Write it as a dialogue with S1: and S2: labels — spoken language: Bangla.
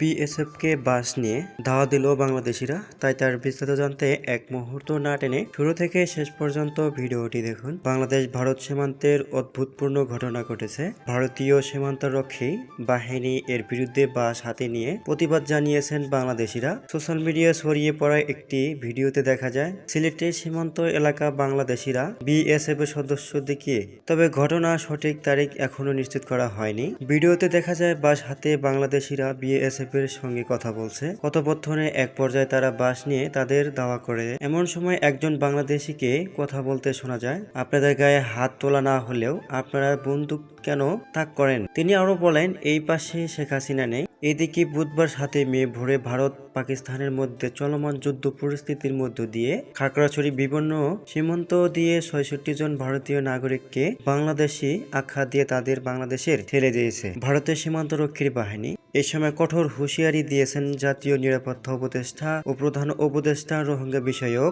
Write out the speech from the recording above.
S1: বিএসএফ কে বাস নিয়ে ধাওয়া দিল বাংলাদেশিরা। তাই তার বিস্তারিত জানতে এক মুহূর্ত না টেনে শুরু থেকে শেষ পর্যন্ত ভিডিওটি দেখুন। বাংলাদেশ ভারত সীমান্তের অদ্ভুতপূর্ণ ঘটনা ঘটেছে। ভারতীয় সীমান্তরক্ষী বাহিনী এর বিরুদ্ধে বাস হাতে নিয়ে প্রতিবাদ জানিয়েছেন বাংলাদেশিরা। সোশ্যাল মিডিয়া ছড়িয়ে পড়া একটি ভিডিওতে দেখা যায়, সিলেটের সীমান্ত এলাকা বাংলাদেশিরা বিএসএফ এর সদস্য দেখিয়ে, তবে ঘটনা সঠিক তারিখ এখনও নিশ্চিত করা হয়নি। ভিডিওতে দেখা যায়, বাস হাতে বাংলাদেশিরা বিএসএফ এর সঙ্গে কথা বলছে। কথোপকথনে এক পর্যায়ে তারা বাস নিয়ে তাদের দাওয়া করে। এমন সময় একজন বাংলাদেশিকে কথা বলতে শোনা যায়। আপনাদের গায়ে হাত তোলা না হলেও আপনারা বন্দুক কেন তাক করেন? তিনি আরও বলেন, এই পাশে শেখ হাসিনা নেই। এদিকে বুধবার সাথে মে ভোরে ভারত পাকিস্তানের মধ্যে চলমান যুদ্ধ পরিস্থিতির মধ্য দিয়ে খাগড়াছড়ি বিভিন্ন সীমান্ত দিয়ে ছয়ষট্টি জন ভারতীয় নাগরিককে বাংলাদেশি আখ্যা দিয়ে তাদের বাংলাদেশের ঠেলে দিয়েছে। ভারতের সীমান্ত রক্ষীর বাহিনী এ সময় কঠোর হুঁশিয়ারি দিয়েছেন জাতীয় নিরাপত্তা উপদেষ্টা ও প্রধান উপদেষ্টা রোহিঙ্গা বিষয়ক।